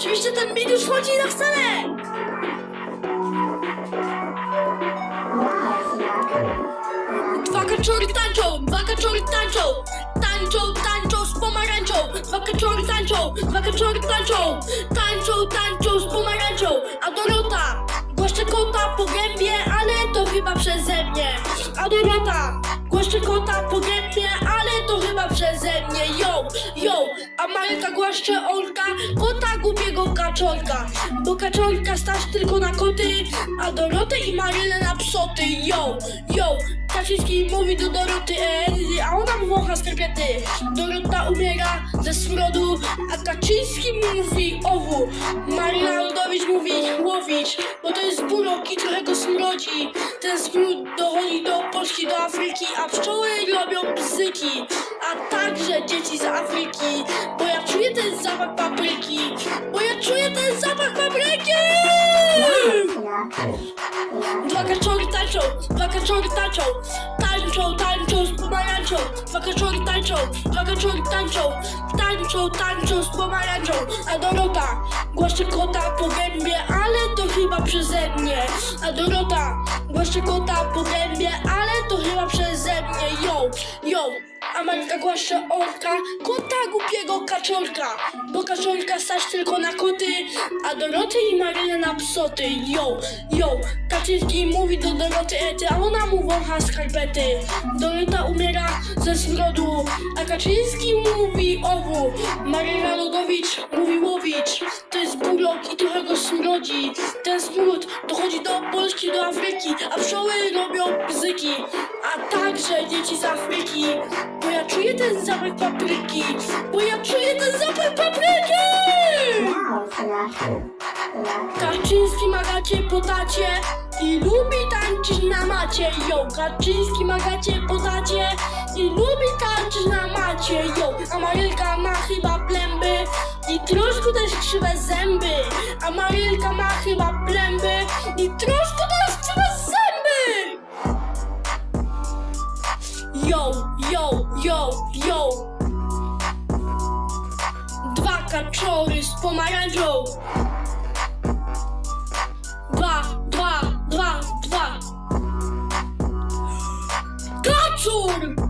Oczywiście ten beat już chodzi na scenę! Dwa kaczory tańczą, dwa kaczory tańczą, tańczą, tańczą z pomarańczą, dwa kaczory tańczą, dwa kaczory tańczą, tańczą, tańczą z pomarańczą, a Dorota głaszcze kota po gębie, ale to chyba przeze mnie, a Dorota głaszcze kota po gębie, ale to chyba przeze mnie, yo, yo, a Marka głaszcze Olka, kota głupiego kaczorka, bo kaczorka stać tylko na koty, a Dorotę i Marylę na psoty, yo, yo, Kaczyński mówi do Doroty, a ona mu wącha skarpety. Dorota umiera ze smrodu, a Kaczyński mówi owu. Maryla Rodowicz mówi łowicz, bo to jest burok Ten smród dochodzi do Polski, do Afryki, a pszczoły robią bzyki. A także dzieci z Afryki, bo ja czuję ten zapach papryki, bo ja czuję ten zapach papryki! Dwa kaczory tańczą, dwa kaczory tańczą, tańczą, tańczą z pomarańczą, dwa kaczory tańczą, dwa kaczory tańczą, tańczą, tańczą z pomarańczą, a Dorota głaszcze kota po gębie, to przeze mnie, a Dorota głaszcze kota po gębie, ale to chyba przeze mnie, yo, yo, a Marka głaszcze orka, kota głupiego kaczorka, bo kaczorka stać tylko na koty, a Doroty i Marynę na psoty, yo, yo, Kaczyński mówi do Doroty Ety, a ona mu wącha skarpety. Dorota umiera ze smrodu, a Kaczyński mówi owu. Maryna Rodowicz mówi łowicz. To jest burok i go smrodzi. Ten smród dochodzi do Polski, do Afryki, a pszczoły robią bzyki. A także dzieci z Afryki, bo ja czuję ten zapach papryki, bo ja czuję ten zapach papryki! Kaczyński ma gacie po tacie i lubi tańczyć na macie, yo. Kaczyński ma gacie po tacie i lubi tańczyć na macie, yo. A Marylka ma chyba plęby i troszkę też krzywe zęby. A Marylka ma chyba plęby i troszkę też trzeba zęby! Yo, yo, yo, yo! Dwa kaczory z pomarańczą! Dwa, dwa, dwa, dwa! Kaczur!